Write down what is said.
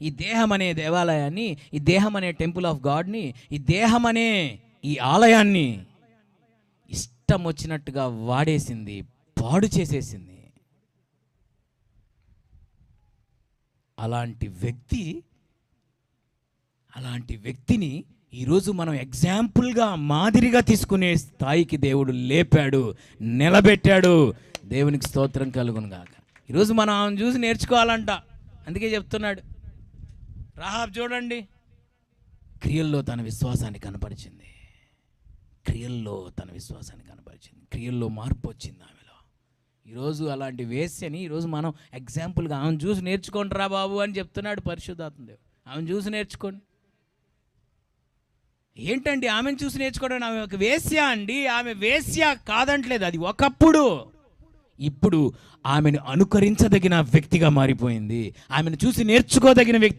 ఈ దేహం అనే దేవాలయాన్ని ఈ దేహం అనే టెంపుల్ ఆఫ్ గాడ్ని ఈ దేహం అనే ఈ ఆలయాన్ని ఇష్టం వచ్చినట్టుగా వాడేసింది పాడు చేసేసింది. అలాంటి వ్యక్తి అలాంటి వ్యక్తిని ఈరోజు మనం ఎగ్జాంపుల్గా మాదిరిగా తీసుకునే స్థాయికి దేవుడు లేపాడు నిలబెట్టాడు. దేవునికి స్తోత్రం కలుగునుగాక. ఈరోజు మనం ఆమెను చూసి నేర్చుకోవాలంట. అందుకే చెప్తున్నాడు. రాహాబ్ చూడండి. క్రియల్లో తన విశ్వాసాన్ని కనపరిచింది. క్రియల్లో తన విశ్వాసాన్ని కనపరిచింది. క్రియల్లో మార్పు వచ్చింది ఆమెలో. ఈరోజు అలాంటి వేస్యని ఈరోజు మనం ఎగ్జాంపుల్గా ఆమెను చూసి నేర్చుకోండి రా బాబు అని చెప్తున్నాడు పరిశుద్ధాత్మదేవుడు ఆమెను చూసి నేర్చుకోండి. ఏంటండి ఆమెను చూసి నేర్చుకోవడం? ఆమె ఒక వేశ్య అండి. ఆమె వేశ్య కాదంటలేదు. అది ఒకప్పుడు. ఇప్పుడు ఆమెను అనుకరించదగిన వ్యక్తిగా మారిపోయింది. ఆమెను చూసి నేర్చుకోదగిన వ్యక్తి